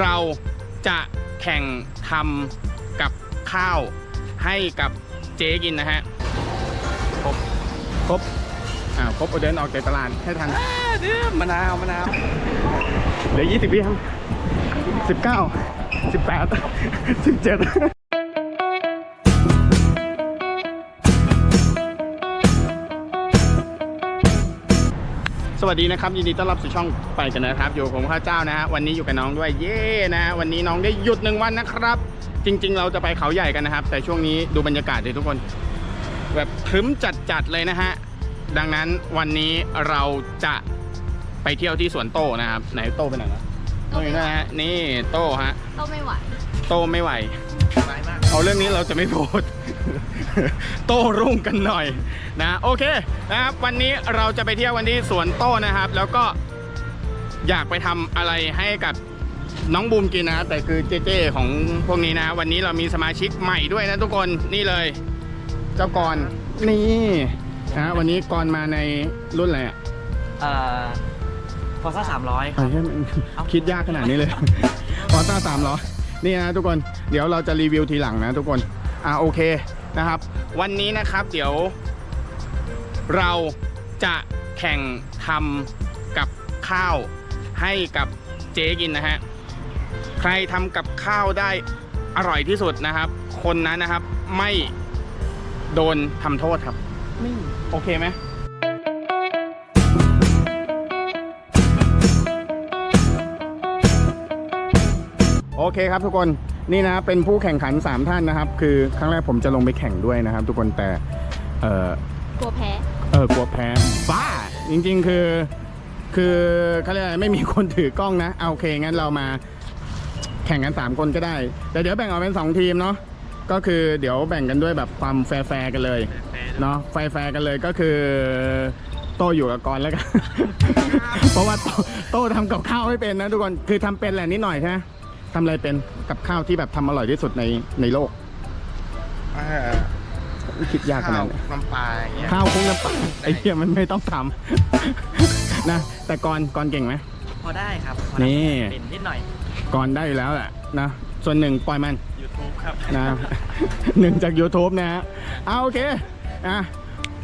เราจะแข่งทำกับข้าวให้กับเจ๊กินนะฮะ ครบ ครบ อ่า ครบเดินออกจากตลาดให้ทันมะนาวมะนาว เหลือยี่สิบวิครับสิบเก้าสิบแปดสิบเจ็ด วัสดีนะครับยินดีต้อนรับสู่ช่องไปกันนะครับอยู่กับผมข้าเจ้านะฮะวันนี้อยู่กับน้องด้วยเย่นะฮะวันนี้น้องได้หยุดหนึ่งวันนะครับ จริง ๆ เราจะไปเขาใหญ่กันนะครับ แต่ช่วงนี้ดูบรรยากาศเลยทุกคน แบบครึ้มจัดๆเลยนะฮะดังนั้นวันนี้เราจะไปเที่ยวที่สวนโต้นะครับ ไหนโต้ไปไหนนะโต้อยู่นะฮะนี่โต้ฮะก็ไม่ไหวโต้ไม่ไหวเอาเรื่องนี้เราจะไม่โพสต์ โต้รุ่งกันหน่อยนะโอเคนะครับวันนี้เราจะไปเที่ยววันที่สวนโต้นะครับ แล้วก็อยากไปทำอะไรให้กับน้องบูมกินนะแต่คือเจเจของพวกนี้นะ วันนี้เรามีสมาชิกใหม่ด้วยนะทุกคนนี่เลย เจ้ากรนี่นะวันนี้กรมาในรุ่นอะไรอะเอ่อพอซ่าสามร้อยคไอ้รับเหี้ยมันคิดยากขนาดนี้เลยออต้าสามล้อนี่นะทุกคนเดี๋ยวเราจะรีวิวทีหลังนะทุกคนอ่าโอเค นะครับ วันนี้นะครับเดี๋ยวเราจะแข่งทำกับข้าวให้กับเจ๊กินนะฮะ ใครทำกับข้าวได้อร่อยที่สุดนะครับ คนนั้นนะครับไม่โดนทำโทษครับนี่โอเคไหม เคครับทุกคนนี่นะเป็นผู้แข่งขัน 3 ท่านนะครับ คือครั้งแรกผมจะลงไปแข่งด้วยนะครับ ทุกคนแต่เออกลัวแพ้เออกลัวแพ้บ้าจริง ๆ คือคือเขาเรียกอะไรไม่มีคนถือกล้องนะเอาโอเคงั้นเรามาแข่งกัน 3 คนก็ได้แต่เดี๋ยวแบ่งออกเป็น 2 ทีมเนาะก็คือเดี๋ยวแบ่งกันด้วยแบบความแฟร์ๆกันเลยเนาะแฟร์ๆกันเลยก็คือโตอยู่กับกรแล้วกัน เพราะว่าโตโตทำกับข้าวไม่เป็นนะทุกคน คือทำเป็นแหละนิดหน่อยใช่ไหมทำอะไรเป็นกับข้าวที่แบบทำอร่อยที่สุดในในโลกอ่าคิดยากขนาข้าดวไหนน้ำปลาอย่างเงี้ย ข้าวคลุกน้ำปลาไอ้เหี้ยมันไม่ต้องทำ นะ แต่ก่อนก่อนเก่งไหม พอได้ครับพอนี่ได้เป็นนิดหน่อย ก่อนได้อยู่แล้วแหละนะ ส่วนหนึ่งปล่อยมัน YouTube ครับ นะ หนึ่งจาก YouTube นะฮะเอาโอเคอะ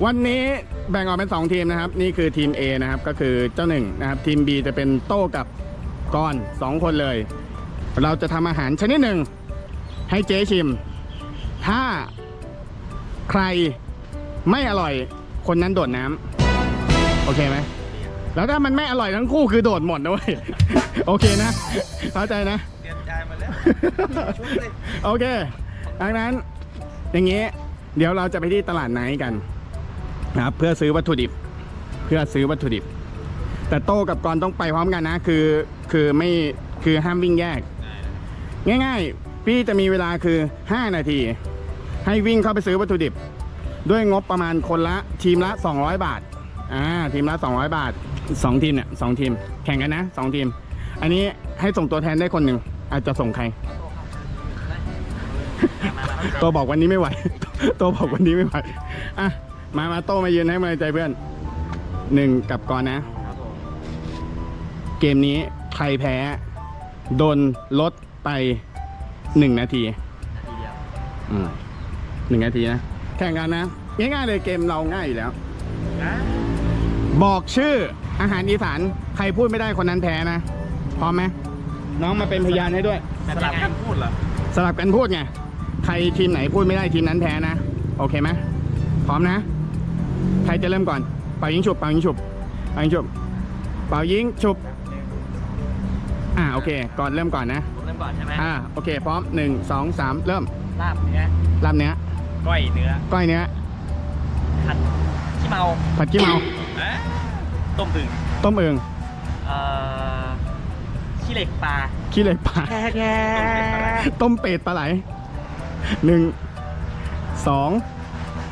วันนี้แบ่งออกเป็น 2 ทีมนะครับ นี่คือทีม A นะครับ ก็คือเจ้าหนึ่งนะครับ ทีม B จะเป็นโต้กับกอนสองคนเลย เราจะทำอาหารชนิดหนึ่ง ให้เจ๊ชิม ถ้าใครไม่อร่อย คนนั้นโดดน้ำโอเคไหม แล้วถ้ามันไม่อร่อยทั้งคู่คือโดดหมดนะเว้ย โอเคนะ เข้าใจนะ เตรียมใจมาแล้วชุดเลยโอเค ดังนั้น อย่างนี้ เดี๋ยวเราจะไปที่ตลาดไนท์กันนะครับเพื่อซื้อวัตถุดิบ เพื่อซื้อวัตถุดิบ แต่โต้กับกรต้องไปพร้อมกันนะ คือ คือไม่ คือห้ามวิ่งแยก ง่ายๆ พี่จะมีเวลาคือ 5 นาที ให้วิ่งเข้าไปซื้อวัตถุดิบ ด้วยงบประมาณคนละทีมละ 200 บาทอ่าทีมละ 200 บาท 2 ทีมเนี่ยสองทีม แข่งกันนะ 2 ทีม อันนี้ให้ส่งตัวแทนได้คนหนึ่งอาจจะส่งใคร ตัวบอกวันนี้ไม่ไหว ตัวบอกวันนี้ไม่ไหวอะมามาโตมายืนให้กำลังใจเพื่อนหนึ่งกับก่อนนะ เกมนี้ใครแพ้ โดนลด ไปหนึ่งนาทีนาทีเดียวอืมหนึ่งนาทีนะ แข่งกันนะ ง่ายๆเลยเกมเราง่ายอยู่แล้ว บอกชื่ออาหารอีสานใครพูดไม่ได้คนนั้นแพ้นะพร้อมไหมน้องมาเป็นพยานให้ด้วยแบบยังไงพูดเหรอสลับกันพูดไง ใครทีมไหนพูดไม่ได้ทีมนั้นแพ้นะ โอเคไหมพร้อมนะ ใครจะเริ่มก่อน เป่ายิงฉุบ เป่ายิงฉุบ เป่ายิงฉุบ เป่ายิงฉุบ อ่าโอเค ก่อนเริ่มก่อนนะผมเริ่ม ก่อนใช่ไหมอ่าโอเค พร้อมหนึ่งสองสามเริ่มลาบเนื้อลาบเนื้อก้อยเนื้อก้อยเนื้อผัดขี้เมาผัดขี้เมาเอ๊ะต้มอึ่งต้มเอืองเอ่อขี้เหล็กปลาขี้เหล็กปลาแค่แค่ต้มเป็ดปลาไหลหนึ่งสอง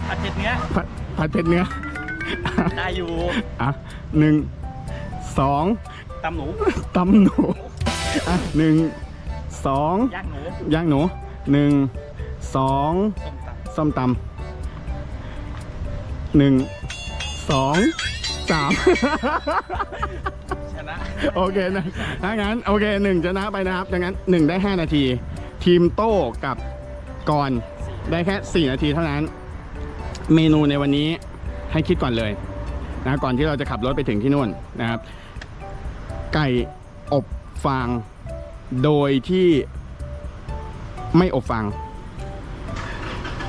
ผัดเผ็ดเนื้อผัดผัดเผ็ดเนื้อได้อยู่อะหนึ่งสองตำหนูตำหนูอะหนึ่ง สองย่างหนูย่างหนูหนึ่งสองต้มตส้มตำหนึ่งสองสามำใช่ชนะโอเคนะถ้างั้นโอเคหนึ่งชนะไปนะครับดังนั้นหนึ่งได้5นาที ทีมโต้กับกรได้แค่4นาทีเท่านั้น เมนูในวันนี้ให้คิดก่อนเลยนะก่อนที่เราจะขับรถไปถึงที่นู่นนะครับ ไก่อบฟาง โดยที่ไม่อบฟาง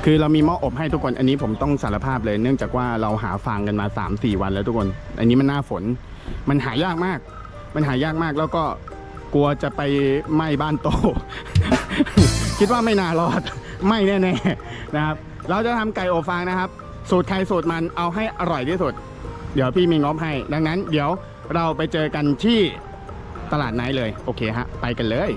คือเรามีหม้ออบให้ทุกคน อันนี้ผมต้องสารภาพเลย เนื่องจากว่าเราหาฟางกันมา 3-4 วันแล้วทุกคน อันนี้มันหน้าฝน มันหายากมาก มันหายากมากแล้วก็กลัวจะไปไหม้บ้านโต คิดว่าไม่น่ารอด ไม่แน่ๆนะครับ เราจะทำไก่อบฟางนะครับ สูตรใครสูตรมันเอาให้อร่อยที่สุด เดี๋ยวพี่มีงบให้ ดังนั้น เดี๋ยวเราไปเจอกันที่ ตลาดไนท์เลย โอเคฮะ ไปกันเลย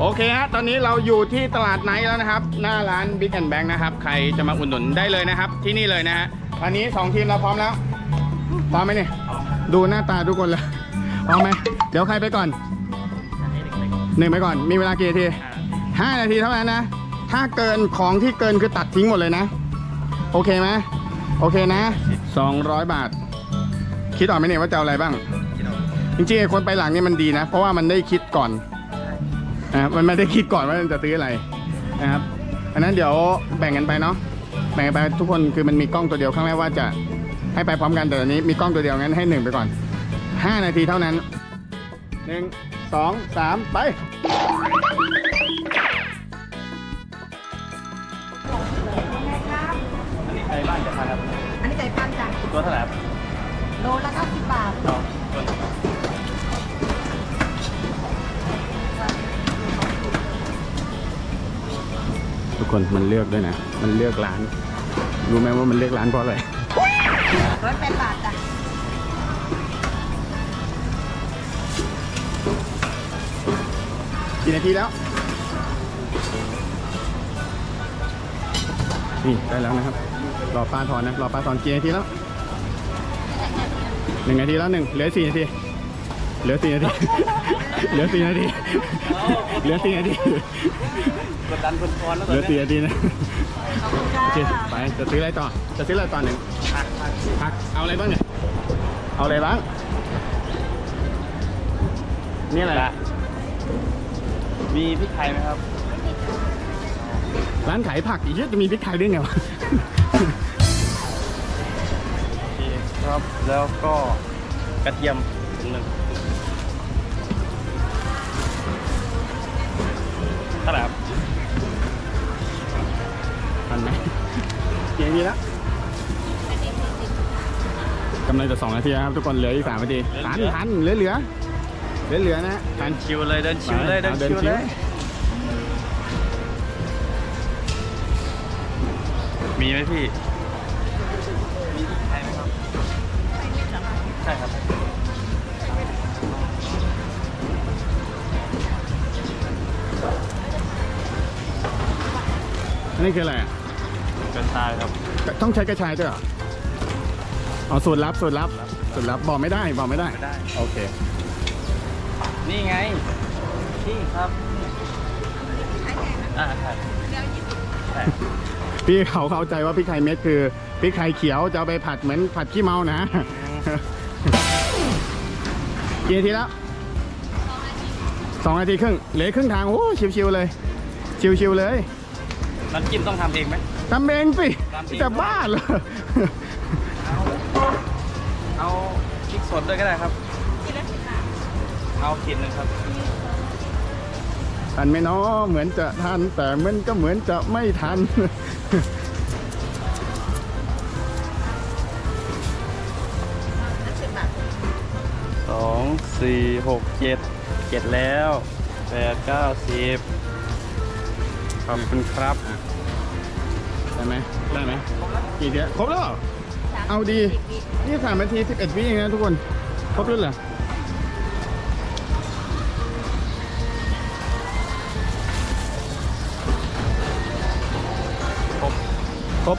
โอเคฮะ ตอนนี้เราอยู่ที่ตลาดไนท์แล้วนะครับ หน้าร้าน Big and Bank นะครับ ใครจะมาอุดหนุนได้เลยนะครับ ที่นี่เลยนะฮะอันนี้ 2 ทีมเราพร้อมแล้ว พร้อมไหมเนี่ย ดูหน้าตาทุกคนเลยพร้อมไหม เดี๋ยวใครไปก่อนหนึ่งไปก่อน มีเวลากี่นาทีห้านาทีเท่านั้นนะ ถ้าเกินของที่เกินคือตัดทิ้งหมดเลยนะ โอเคไหมโอเคนะ 200 บาท คิดออกไหมเนี่ยว่าจะเอาอะไรบ้าง จริงๆไอ้คนไปหลังเนี่ยมันดีนะ เพราะว่ามันได้คิดก่อนนะมันไม่ได้คิดก่อนว่ามันจะซื้ออะไรนะครับ อันนั้นเดี๋ยวแบ่งกันไปเนาะ แบ่งกันไปทุกคนคือมันมีกล้องตัวเดียวข้างแรกว่าจะให้ไปพร้อมกันแต่ตอนนี้มีกล้องตัวเดียวงั้นให้หนึ่งไปก่อน 5 นาทีเท่านั้นหนึ่งสองสามไป ตัวเท่าไหร่ครับโลละ90บาทสองตัวทุกคนมันเลือกด้วยนะ มันเลือกร้าน รู้ไหมว่ามันเลือกร้านเพราะอะไร ร้อยแปดบาทจ้ะกี่นาทีแล้ว นี่ได้แล้วนะครับ รอป้าทอนนะ รอป้าทอนกี่นาทีแล้ว หนึ่งนาทีแล้วหนึ่งเหลือสี่นาที เหลือสี่นาที เหลือสี่นาที เหลือสี่นาที กดดันคนคอนแล้วเหตอนลือสี่นี้นาทีนะขอบคุณจ้าโอเคไปจะซื้ออะไรต่อ จะซื้ออะไรต่อหนึ่งผักผักผักเอาอะไรบ้างเนี่ย เอาอะไรบ้าง นี่อะไร มีพริกไทยไหมครับ ร้านขายผักอีกเยอะจะมีพริกไทยด้วยไงวะโอ เคครับ แล้วก็กระเทียมถุงหนึ่งเท่าไหร่ครับทันไหมกี่นาทีแล้วกำลังจะสองนาทีแล้วครับทุกคนเหลืออีกสามนาทีทันทันเหลือเหลือเหลือเหลือนะทัเดินนชิวเลยเดินชิวเลยไปเดินเอาเดินชิวชิวเลย มีไหมพี่มีพ นนี้คืออะไรอะกระชายครับต้องใช้กระชายด้วยเหรออ๋อสูตรลับสูตรลับสูตรลับบอกไม่ได้บอกไม่ได้ไม่ได้ โอเค นี่ไงนี่ครับอ่าใช่ใช่พี่เขาเข้าใจว่าพริกไทยเม็ดคือพริกไทยเขียวจะเอาไปผัดเหมือนผัดขี้เมานะ กี่นาทีแล้วสองนาทีครึ่งเหลืออกครึ่งทางโอ้ชิวๆเลย ชิวๆเลย น้ำจิ้มต้องทำเองไหม ทำเองสิตามที่จะบ้าเหรอ เอาพริกสดด้วยก็ได้ครับ เอาขีดหนึ่งครับ ทันไหมเนาะเหมือนจะทัน แต่มันก็เหมือนจะไม่ทันสิบบาทสองสี่หกเจ็ดเจ็ดแล้วแปดเก้าสิบ ขอบคุณครับได้ไหมได้ไหมกี่เดียวครบแล้วเหรอเอาดีนี่สามนาทีสิบเอ็ดวิเองนะทุกคน ครบแล้วเหรอครบครบ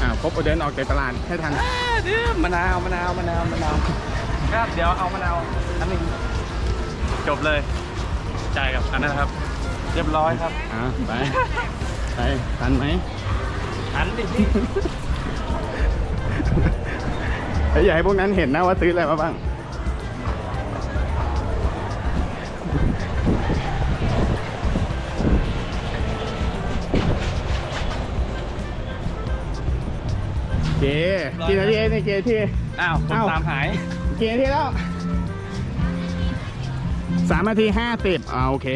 อ่าครบเอาเดินออกจากตลาดให้ทันเดี๋ยวมะนาวมะนาวมะนาวมะนาวครับเดี๋ยวเอามะนาวอันหนึ่งจบเลยจ่ายกับอันนั้นนะครับเรียบร้อยครับอ่าไป ไปทันไหมหันดิพี่เฮ้ยอย่าให้พวกนั้นเห็นนะว่าซื้ออะไรมาบ้างเก๋กี่นาทีเองเนี่ยเก๋ที่อ้าวคนอ้าวตามหาย กี่นาทีแล้ว สามนาทีห้าสิบอ่าโอเค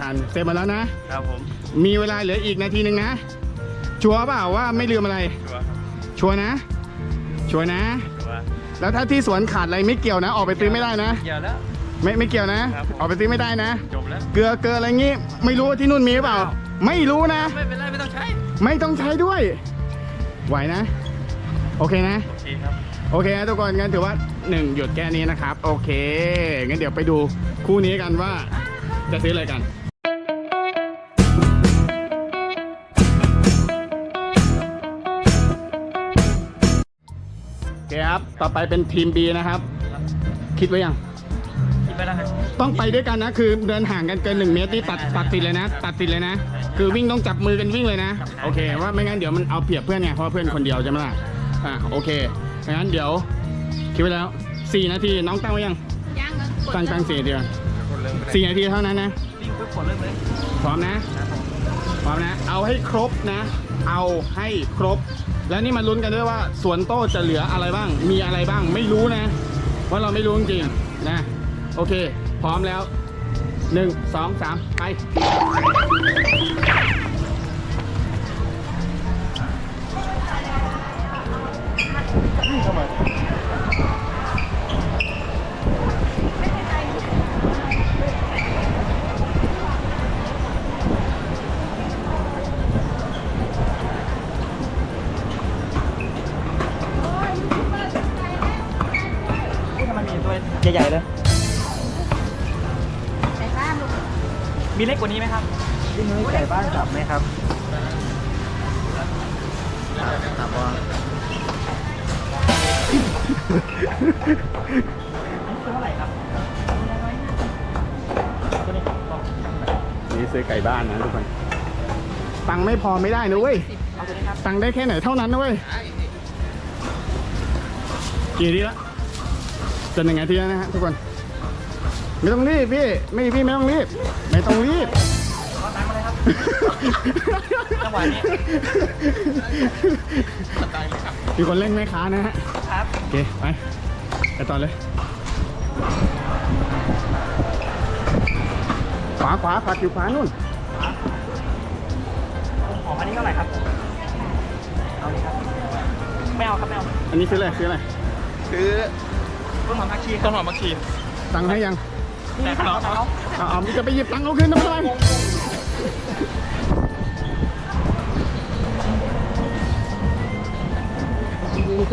ทันเสร็จหมาแล้วนะ ครับผมมีเวลาเหลืออีกนาทีหนึ่งนะ ชัวร์เปล่าว่าไม่ลืมอะไร ชัวร์ครับชัวร์นะ ชัวร์นะ ชัวร์แล้วถ้าที่สวนขาดอะไรไม่เกี่ยวนะ ออกไปซื้อไม่ได้นะ เกี่ยวแล้ว ไม่ไม่เกี่ยวนะ ครับผม ออกไปซื้อไม่ได้นะ จบแล้ว เกลือเกลืออะไรงี้ ไม่รู้ว่าที่นู่นมีหรือเปล่า อ้าว ไม่รู้นะ ไม่เป็นไรไม่ต้องใช้ไม่ต้องใช้ด้วย ไหวนะ โอเคนะ โอเคครับ โอเคนะทุกคนงั้นถือว่า หนึ่งหยุดแค่นี้นะครับ โอเคงั้นเดี๋ยวไปดูคู่นี้กันว่าจะซื้ออะไรกันโอเคครับต่อไปเป็นทีม B นะครับ คิดไว้ยัง คิดไปแล้วครับ ต้องไปด้วยกันนะ คือเดินห่างกันเกิน1เมตรนี่ตัดตัดติดเลยนะ ตัดติดเลยนะ คือวิ่งต้องจับมือกันวิ่งเลยนะ โอเค ว่าไม่งั้นเดี๋ยวมันเอาเปรียบเพื่อนไงเพราะว่าเพื่อนคนเดียวใช่ไหมล่ะอะโอเคงั้นเดี๋ยว คิดไว้แล้ว4นาทีน้องตั้งไว้ยังย่างก็กดตั้งตั้งสี่นาทีก่อนคนเริ่มไปสี่นาทีเท่านั้นนะ วิ่งปุ๊บกดเริ่มเลยพร้อมนะพร้อมนะ เอาให้ครบนะ เอาให้ครบ แล้วนี่มาลุ้นกันด้วยว่าสวนโต้จะเหลืออะไรบ้าง มีอะไรบ้าง ไม่รู้นะ เพราะเราไม่รู้จริงๆนะ โอเค พร้อมแล้วหนึ่งสองสามไป ทำไม มีตัวใหญ่ๆเลย ใส่บ้านลูกมีเล็กกว่านี้ไหมครับพี่นุ้ยไก่บ้านกลับไหมครับ เท่าไหร่ครับตัวนี้ครับนี่ซื้อไก่บ้านนะทุกคน ตังค์ไม่พอไม่ได้นะเว้ย เอาตัวนี้ครับตังค์ได้แค่ไหนเท่านั้นนะเว้ย กี่นาทีละจะหนึ่งนาทีแล้วนะฮะทุกคน ไม่ต้องรีบพี่ ไม่พี่ไม่ต้องรีบ ไม่ต้องรีบขอตังค์มาเลยครับ จังหวะนี้ มีคนเล่นแม่ค้านะฮะครับโอ เคไปไปต่อเลยขวาขวาผักอยู่ขวานู่นของอันนี้เท่าไหร่ครับเอาเลยครับไม่เอาครับไม่เอาอันนี้ซื้ออะไรซื้ออะไรซื้อต้นหอมผักชีต้นหอมมะขีดตังค์ให้ยังแต่ขนมเขาเอาเอาจะไปหยิบตังค์เอาคืนทำไม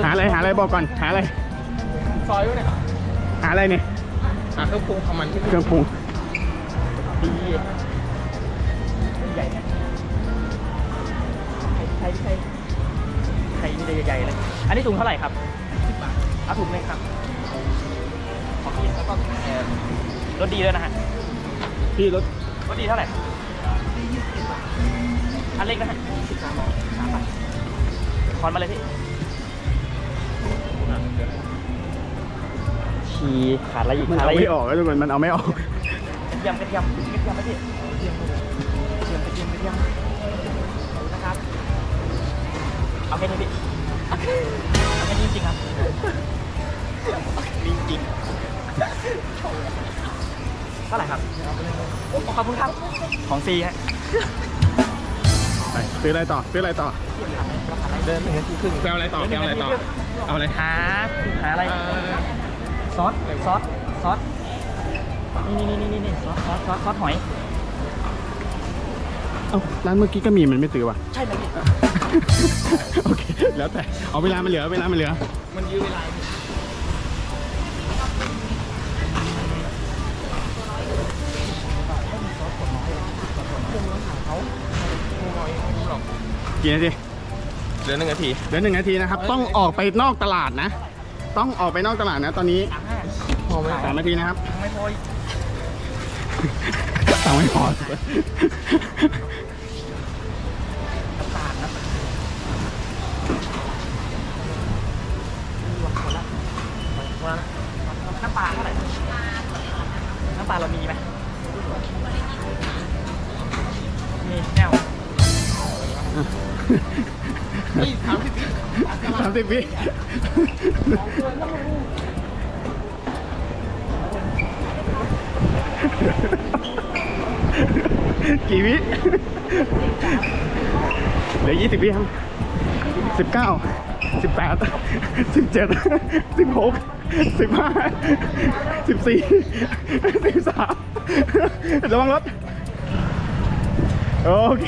หาอะไรหาอะไรบอกก่อนหาอะไรซอยด้วยเนี่ยหาอะไรเนี่ยหาเครื่องปรุงของมันที่เครื่องปรุงดีใหญ่นะไข่ไข่ไข่มีแต่ใหญ่ๆเลยอันนี้ถุงเท่าไหร่ครับสิบบาทเอาถุงเลยครับขอบคุณแล้วก็เอ่อรสดีด้วยนะฮะพี่รถรสดีเท่าไหร่อันเล็กนะฮะสิบสามบาทสามบาททอนมาเลยพี่ ชีขาดอะไรอีกมันขาดอะไรเอาอีไม่กออกแล้วทุกคนมันเอาไม่ออกกระเทียมกระเทียมกระเทียมไหมพี่กระเทียมกระเทียมกระเทียมกระเทียมนะครับเอาแค่นี้พี่เอาแค่นี้จริงๆครับจริงจริงเท่าไหร่ครับโอ้ขอบคุณครับของฟรีฮะไปซื้ออะไรต่อซื้ออะไรต่อเดินหนึ่งนาทีครึ่งไปเอาอะไรต่อไปเอาอะไรต่อ เอาอะไร หาหาอะไร ซอสซอสซอสนี่นี่นี่นี่นี่ซอสซอสซอสซอสหอยเอ้าร้านเมื่อกี้ก็มีมันไม่ซื้อว่ะ ใช่ไหมพี่โอเค แล้วแต่ เอาเวลามันเหลือ เวลามันเหลือ มันยื้อเวลากี่นาทีเหลือหนึ่งนาทีเดี๋ยวหนึ่งนาทีนะครับ ต้องออกไปนอกตลาดนะ ต้องออกไปนอกตลาดนะตอนนี้สามห้พอสามนาทีนะครับ ไม่พอตังไม่พอน้ำปลาเท่าไหร่น้ำปลาเรามีไหมมีแก้วนี่สามสิบวิสามสิบวิ กี่วิเหลือยี่สิบวิครับสิบเก้าสิบแปดสิบเจ็ดสิบหกสิบห้าสิบสี่สิบสามระวังรถ โอเค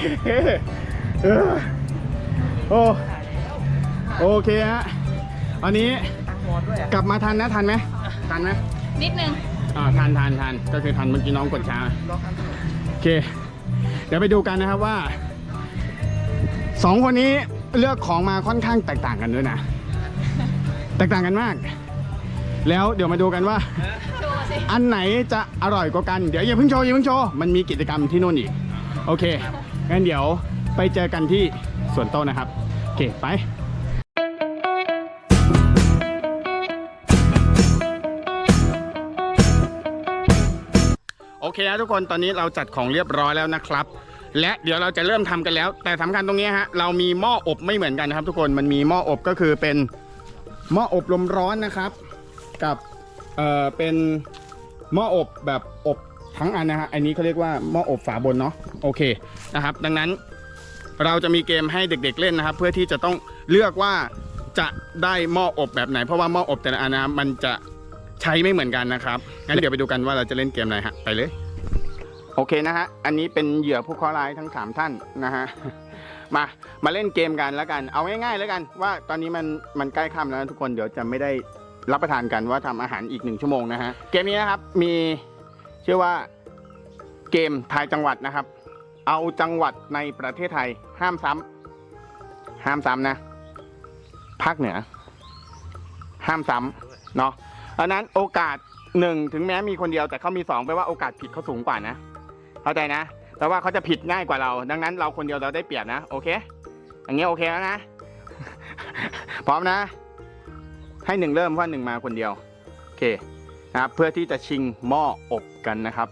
เออโอโอเคฮะ อันนี้ตั้งวอดด้วยอะกลับมาทันนะทันไหมทันไหมนิดนึงอ่าทันทันทันก็คือทันเมื่อกี้น้องกดช้าล็อกอันโอเค เดี๋ยวไปดูกันนะครับว่าสองคนนี้เลือกของมาค่อนข้างแตกต่างกันด้วยนะ แตกต่างกันมาก แล้วเดี๋ยวมาดูกันว่าโชว์สิอันไหนจะอร่อยกว่ากัน เดี๋ยวอย่าเพิ่งโชว์อย่าเพิ่งโชว์มันมีกิจกรรมที่นู่นอีก โอเคงั้นเดี๋ยวไปเจอกันที่สวนโต้นนะครับ โอเคไป เคนะทุกคนตอนนี้เราจัดของเรียบร้อยแล้วนะครับ และเดี๋ยวเราจะเริ่มทำกันแล้ว แต่สำคัญตรงนี้ฮะเรามีหม้ออบไม่เหมือนกันนะครับ ทุกคนมันมีหม้ออบก็คือเป็นหม้ออบลมร้อนนะครับ กับเอ่อเป็นหม้ออบแบบอบทั้งอันนะฮะอันนี้เขาเรียกว่าหม้ออบฝาบนเนาะโอเคนะครับ ดังนั้นเราจะมีเกมให้เด็กๆเล่นนะครับ เพื่อที่จะต้องเลือกว่าจะได้หม้ออบแบบไหน เพราะว่าหม้ออบแต่ละอันนะมันจะใช้ไม่เหมือนกันนะครับงั้นเดี๋ยวไปดูกันว่าเราจะเล่นเกมอะไรฮะไปเลย โอเคนะฮะ อันนี้เป็นเหยื่อผู้เคราะห์ร้ายทั้ง 3 ท่านนะฮะ มา มาเล่นเกมกันแล้วกัน เอาง่ายๆแล้วกัน ว่าตอนนี้มัน มันใกล้ค่ำแล้วนะทุกคน เดี๋ยวจะไม่ได้รับประทานกันว่าทำอาหารอีกหนึ่งชั่วโมงนะฮะ เกมนี้นะครับ มีชื่อว่าเกมทายจังหวัดนะครับ เอาจังหวัดในประเทศไทย ห้ามซ้ำห้ามซ้ำนะ ภาคเหนือ ห้ามซ้ำเนาะอันนั้นโอกาสหนึ่งถึงแม้มีคนเดียวแต่เขามีสองแปลว่าโอกาสผิดเขาสูงกว่านะ เข้าใจนะ แต่ว่าเขาจะผิดง่ายกว่าเรา ดังนั้นเราคนเดียวเราได้เปรียบนะ โอเค อย่างเงี้ยโอเคแล้วนะ พร้อมนะ ให้หนึ่งเริ่มเพราะหนึ่งมาคนเดียว โอเคนะครับ เพื่อที่จะชิงหม้ออบกันนะครับ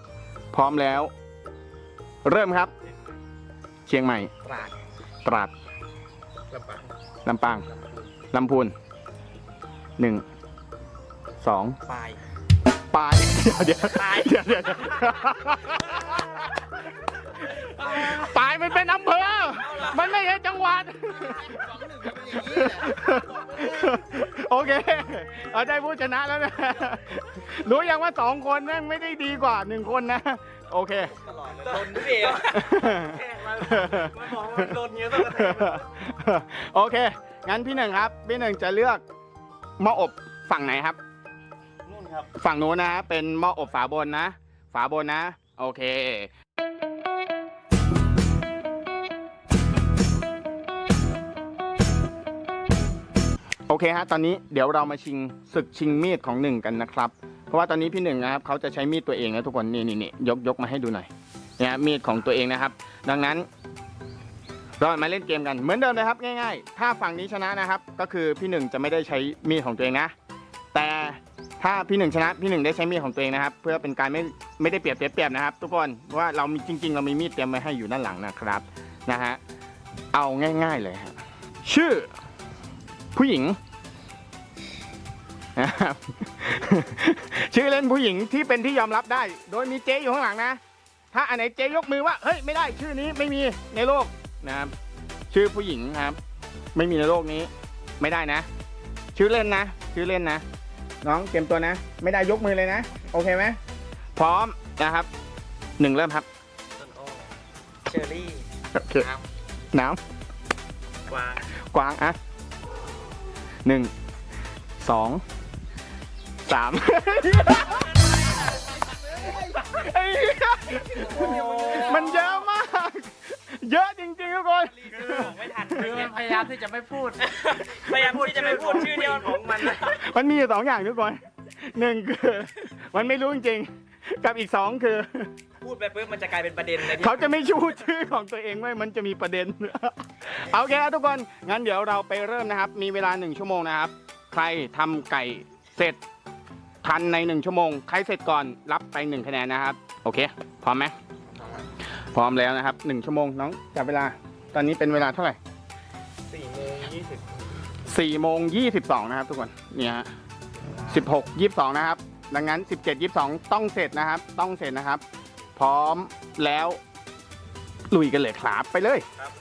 พร้อมแล้ว เริ่มครับ เชียงใหม่ ตราดตราด ลำปางลำปาง ลำพูนหนึ่ง สอง ปลาย ปลาย เดี๋ยวปลายเดี๋ยวเดี๋ยวเดี๋ยว ปลายมันเป็นอำเภอ มันไม่ใช่จังหวัด โอเค เอาได้ผู้ชนะแล้วนะ รู้ยังว่าสองคนแม่งไม่ได้ดีกว่าหนึ่งคนนะ โอเคตลอดเลยโดนพี่เอ๋มันบอกว่ามันโดนเยอะต้องกระเทงโอเค งั้นพี่หนึ่งครับ พี่หนึ่งจะเลือกหม้ออบฝั่งไหนครับ นู่นครับ ฝั่งนู้นนะ เป็นหม้ออบฝาบนนะ ฝาบนนะ โอเค โอเคฮะตอนนี้เดี๋ยวเรามาชิงศึกชิงมีดของหนึ่งกันนะครับ เพราะว่าตอนนี้พี่หนึ่งนะครับเขาจะใช้มีดตัวเองนะทุกคนนี่นี่นี่ยกยกมาให้ดูหน่อยเนี่ยมีดของตัวเองนะครับ ดังนั้นเรามาเล่นเกมกันเหมือนเดิมเลยครับง่าย ๆ ถ้าฝั่งนี้ชนะนะครับ ก็คือพี่หนึ่งจะไม่ได้ใช้มีดของตัวเองนะ แต่ถ้าพี่หนึ่งชนะพี่หนึ่งได้ใช้มีดของตัวเองนะครับ เพื่อเป็นการไม่ไม่ได้เปรียบเปรียบนะครับ ทุกคนเพราะว่าเรามีจริง ๆ เรามีมีดเตรียมไว้ให้อยู่ด้านหลังนะครับนะฮะเอาง่าย ๆเลยฮะชื่อ ผู้หญิงนะครับ ชื่อเล่นผู้หญิงที่เป็นที่ยอมรับได้ โดยมีเจ๊อยู่ข้างหลังนะ ถ้าอันไหนเจ๊ยกมือว่า เฮ้ยไม่ได้ชื่อนี้ไม่มีในโลกนะครับ ชื่อผู้หญิงครับ ไม่มีในโลกนี้ ไม่ได้นะ ชื่อเล่นนะ ชื่อเล่นนะ น้องเตรียมตัวนะ ไม่ได้ยกมือเลยนะ โอเคไหมพร้อมนะครับหนึ่งเริ่มครับต้นโอ้เชอรี่โอเคน้น้กวางำกวางอะ หนึ่งสองสามไอ้เหี้ยมันเยอะมาก เยอะจริงๆทุกคนคือไม่ทันคือมันพยายามที่จะไม่พูด พยายามที่จะไม่พูดชื่อเดียวของมันนะมันมีอยู่สองอย่างทุกคนหนึ่งคือ มันไม่รู้จริงๆ กับอีกสองคือ พูดไปปุ๊บมันจะกลายเป็นประเด็นเลยเขาจะไม่ชูชื่อของตัวเองไว้มันจะมีประเด็น เอาแค่ทุกคนงั้นเดี๋ยวเราไปเริ่มนะครับ มีเวลาหนึ่งชั่วโมงนะครับ ใครทำไก่เสร็จทันในหนึ่งชั่วโมง ใครเสร็จก่อนรับไปหนึ่งคะแนนนะครับ โอเค พร้อมไหมพร้อมแล้วนะครับหนึ่งชั่วโมงน้องจับเวลา ตอนนี้เป็นเวลาเท่าไหร่สี่โมงยี่สิบสี่โมงยี่สิบสองนะครับ ทุกคนเนี่ยสิบหกยี่สิบสองนะครับ ดังนั้นสิบเจ็ดยี่สิบสองต้องเสร็จนะครับ ต้องเสร็จนะครับ พร้อมแล้วลุยกันเลยครับไปเลยครับ